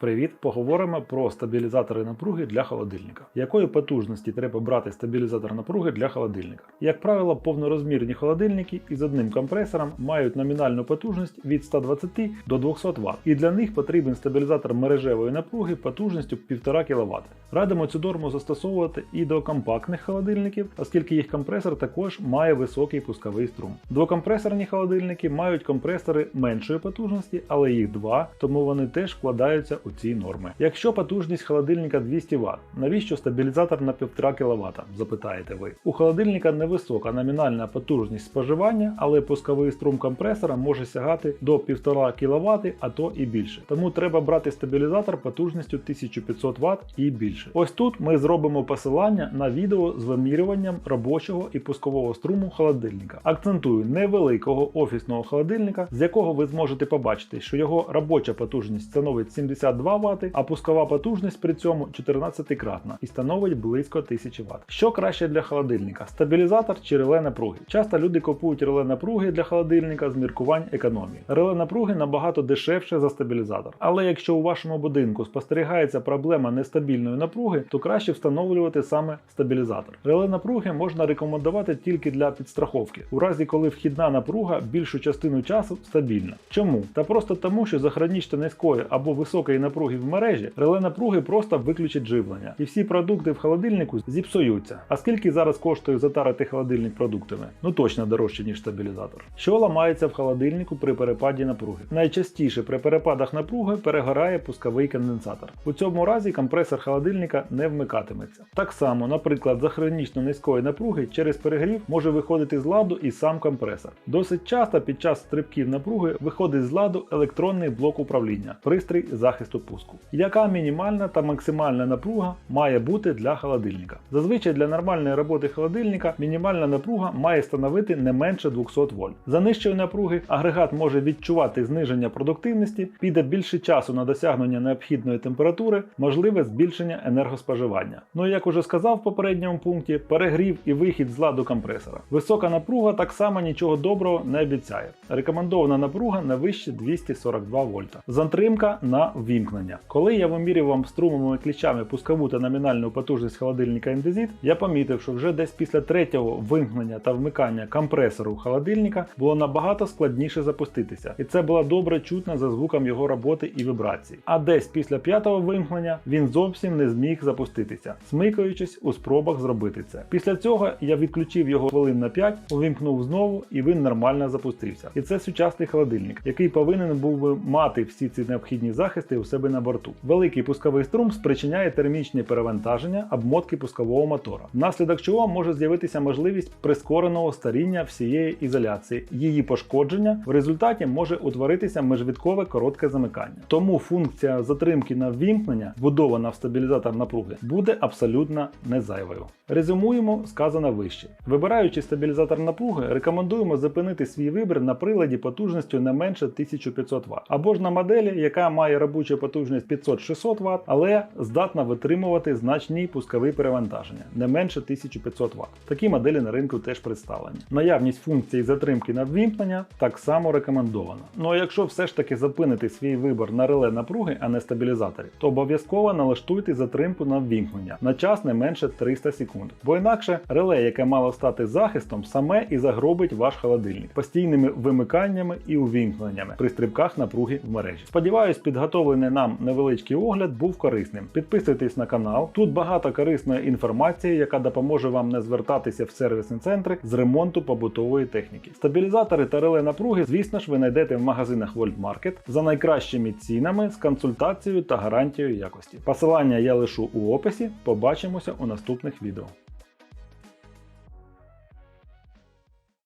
Привіт! Поговоримо про стабілізатори напруги для холодильника. Якої потужності треба брати стабілізатор напруги для холодильника? Як правило, повнорозмірні холодильники із одним компресором мають номінальну потужність від 120 до 200 Вт, і для них потрібен стабілізатор мережевої напруги потужністю 1,5 кВт. Радимо цю норму застосовувати і до компактних холодильників, оскільки їх компресор також має високий пусковий струм. Двокомпресорні холодильники мають компресори меншої потужності, але їх два, тому вони теж вкладаються у ці норми. Якщо потужність холодильника 200 Вт, навіщо стабілізатор на 1,5 кВт? запитаєте ви. У холодильника невисока номінальна потужність споживання, але пусковий струм компресора може сягати до 1,5 кВт, а то і більше. Тому треба брати стабілізатор потужністю 1500 Вт і більше. Ось тут ми зробимо посилання на відео з вимірюванням робочого і пускового струму холодильника. Акцентую невеликого офісного холодильника, з якого ви зможете побачити, що його робоча потужність становить 72 Вт, а пускова потужність при цьому 14-кратна і становить близько 1000 Вт. Що краще для холодильника? Стабілізатор чи реле напруги? Часто люди купують реле напруги для холодильника з міркувань економії. Реле напруги набагато дешевше за стабілізатор. Але якщо у вашому будинку спостерігається проблема нестабільної напруги, то краще встановлювати саме стабілізатор. Реле напруги можна рекомендувати тільки для підстраховки, у разі коли вхідна напруга більшу частину часу стабільна. Чому? Та просто тому, що за хронічно низької або високої напруги в мережі реле напруги просто виключить живлення, і всі продукти в холодильнику зіпсуються. А скільки зараз коштує затарити холодильник продуктами? Ну точно дорожче, ніж стабілізатор. Що ламається в холодильнику при перепаді напруги? Найчастіше при перепадах напруги перегорає пусковий конденсатор. У цьому разі компресор холодильника не вмикатиметься. Так само, наприклад, за хронічно низької напруги через перегрів може виходити з ладу і сам компресор. Досить часто під час стрибків напруги виходить з ладу електронний блок управління, пристрій захисту пуску. Яка мінімальна та максимальна напруга має бути для холодильника? Зазвичай для нормальної роботи холодильника мінімальна напруга має становити не менше 200 вольт. За нижчої напруги агрегат може відчувати зниження продуктивності, піде більше часу на досягнення необхідної температури, можливе збільшення енергоспоживання. Ну і як уже сказав в попередньому пункті, перегрів і вихід з ладу компресора. Висока напруга так само нічого доброго не обіцяє. Рекомендована напруга не вище 242 вольта. Затримка на ввімкнення. Коли я вимірював струмовими кліщами пускову та номінальну потужність холодильника Indesit, я помітив, що вже десь після третього вимкнення та вмикання компресору холодильника було набагато складніше запуститися, і це було добре чутно за звуком його роботи і вібрацій. А десь після п'ятого вимкнення він зовсім не зміг запуститися, смикаючись у спробах зробити це. Після цього я відключив його хвилин на 5, увімкнув знову, і він нормально запустився. І це сучасний холодильник, який повинен був би мати всі ці необхідні захисти у себе на борту. Великий пусковий струм спричиняє термічні перевантаження обмотки пускового мотора, внаслідок чого може з'явитися можливість прискореного старіння всієї ізоляції. Її пошкодження в результаті може утворитися межвідкове коротке замикання. Тому функція затримки на ввімкнення, вбудована в стабілізатор напруги, буде абсолютно не зайвою. Резюмуємо сказане вище. Вибираючи стабілізатор напруги, рекомендуємо зупинити свій вибір на приладі потужністю не менше 1500 Вт, або ж на моделі, яка має робочу потужність 500-600 Вт, але здатна витримувати значні пускові перевантаження не менше 1500 Вт. Такі моделі на ринку теж представлені. Наявність функції затримки на ввімкнення так само рекомендована. Ну а якщо все ж таки зупинити свій вибір на реле напруги, а не стабілізаторі, то обов'язково налаштуйте затримку на ввімкнення на час не менше 300 секунд. Бо інакше реле, яке мало стати захистом, саме і загробить ваш холодильник постійними вимиканнями і увімкненнями при стрибках напруги в мережі. Сподіваюсь, підготовлений нам невеличкий огляд був корисним. Підписуйтесь на канал. Тут багато корисної інформації, яка допоможе вам не звертатися в сервісні центри з ремонту побутової техніки. Стабілізатори та реле напруги, звісно ж, ви знайдете в магазинах World Market за найкращими цінами з консультацією та гарантією якості. Посилання я лишу у описі. Побачимося у наступних відео.